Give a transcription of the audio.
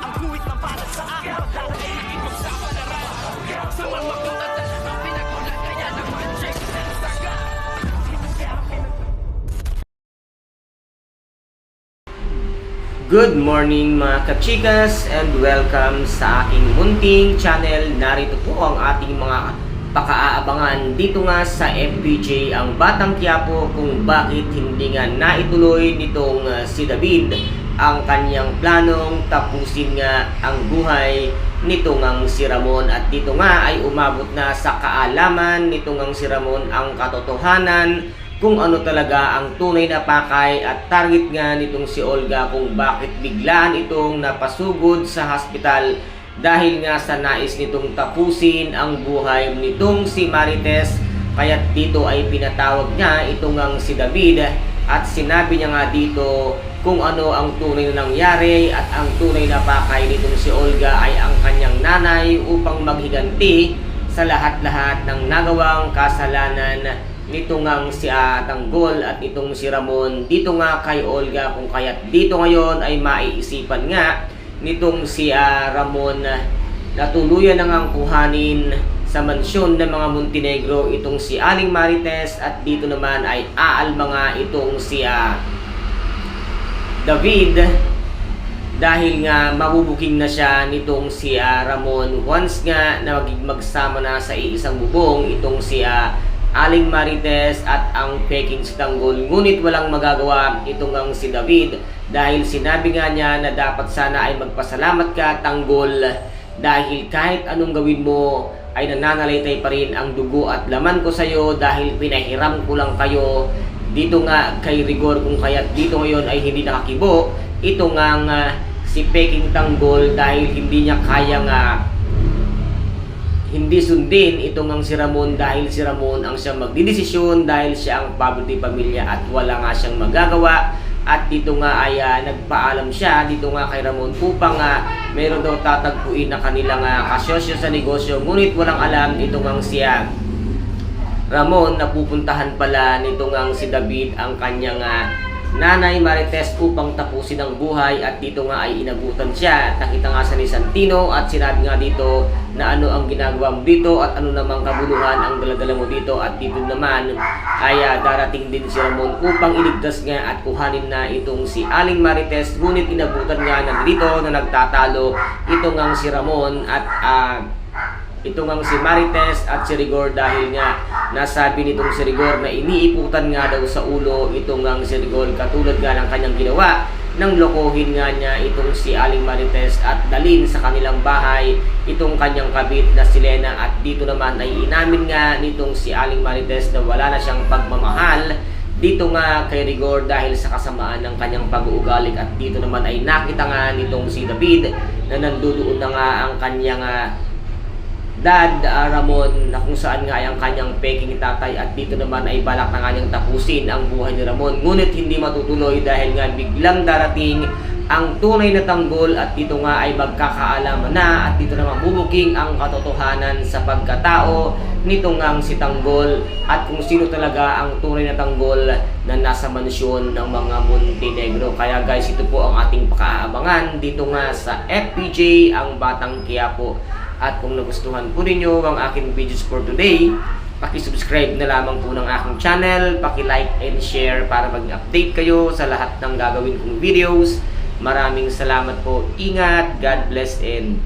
Ang guhit na para sa akin. Pagdadaig ipagsapalaran Sa mga katatan Ang Good morning mga kachikas and welcome sa aking munting channel. Narito po ang ating mga pakaabangan dito nga sa FPJ ang Batang Quiapo kung bakit hindi nga naituloy nitong uh, si David ang kanyang planong tapusin nga ang buhay nito ngang si Ramon. At dito nga ay umabot na sa kaalaman nito ngang si Ramon ang katotohanan kung ano talaga ang tunay na pakay at target nga nitong si Olga kung bakit biglaan itong napasugod sa hospital dahil nga sa nais nitong tapusin ang buhay nitong si Marites. Kaya dito ay pinatawag niya itong ang si David at sinabi niya nga dito kung ano ang tunay na nangyari at ang tunay na pakay nitong si Olga ay ang kanyang nanay upang maghiganti sa lahat-lahat ng nagawang kasalanan nito ngang si Tanggol at itong si Ramon. Dito nga kay Olga kung kaya't dito ngayon ay maiisipan nga nitong si ah, Ramon. Na natuluyan na ngang kuhanin sa mansyon ng mga Montenegro itong si Aling Marites at dito naman ay aalma itong si ah, David dahil nga mabubuking na siya nitong si ah, Ramon. Once nga na magig magsama na sa iisang bubong itong si ah, Aling Marites at ang Peking si Tanggol. Ngunit walang magagawa itong ang si David dahil sinabi nga niya na dapat sana ay magpasalamat ka Tanggol dahil kahit anong gawin mo ay nananalaytay pa rin ang dugo at laman ko sa iyo dahil pinahiram ko lang kayo. Dito nga kay Rigor kung kaya't dito ngayon ay hindi nakakibo. Ito nga nga si Peking Tanggol dahil hindi niya kaya nga hindi sundin itong ang si Ramon dahil si Ramon ang siyang magdidesisyon dahil siya ang paborito pamilya at wala nga siyang magagawa at dito nga ay ah, nagpaalam siya dito nga kay Ramon upang nga meron daw tatagpuin na kanilang uh, kasosyo sa negosyo. Ngunit walang alam itong ang siya. Ramon napupuntahan pala nitong ang si David ang kanyang ah, nanay Marites upang tapusin ang buhay at dito nga ay inabutan siya. Nakita nga sa ni Santino at sinabi nga dito na ano ang ginagawa mo dito at ano namang kabuluhan ang daladala mo dito at dito naman. Ay ah, darating din si Ramon upang iligtas nga at kuhanin na itong si Aling Marites. Ngunit inabutan nga na dito na nagtatalo itong ang si Ramon at ah, ito ngang si Marites at si Rigor dahil nga nasabi nitong si Rigor na iniiputan nga daw sa ulo itong ngang si Rigor katulad nga ng kanyang ginawa nang lokohin nga niya itong si Aling Marites at dalin sa kanilang bahay itong kanyang kabit na si Lena at dito naman ay inamin nga nitong si Aling Marites na wala na siyang pagmamahal dito nga kay Rigor dahil sa kasamaan ng kanyang pag-uugali at dito naman ay nakita nga nitong si David na nandudoon na nga ang kanyang ah, dad ah, Ramon na kung saan nga ay ang kanyang peking tatay at dito naman ay balak na nga niyang tapusin ang buhay ni Ramon ngunit hindi matutuloy dahil nga biglang darating ang tunay na tanggol at dito nga ay magkakaalaman na at dito naman bubuking ang katotohanan sa pagkatao nito ngang si Tanggol at kung sino talaga ang tunay na tanggol na nasa mansyon ng mga Montenegro. Kaya guys, ito po ang ating pakaabangan dito nga sa FPJ ang Batang Quiapo. At kung nagustuhan po ninyo ang aking videos for today, paki-subscribe na lamang po ng aking channel, paki-like and share para mag-update kayo sa lahat ng gagawin kong videos. Maraming salamat po. Ingat, God bless and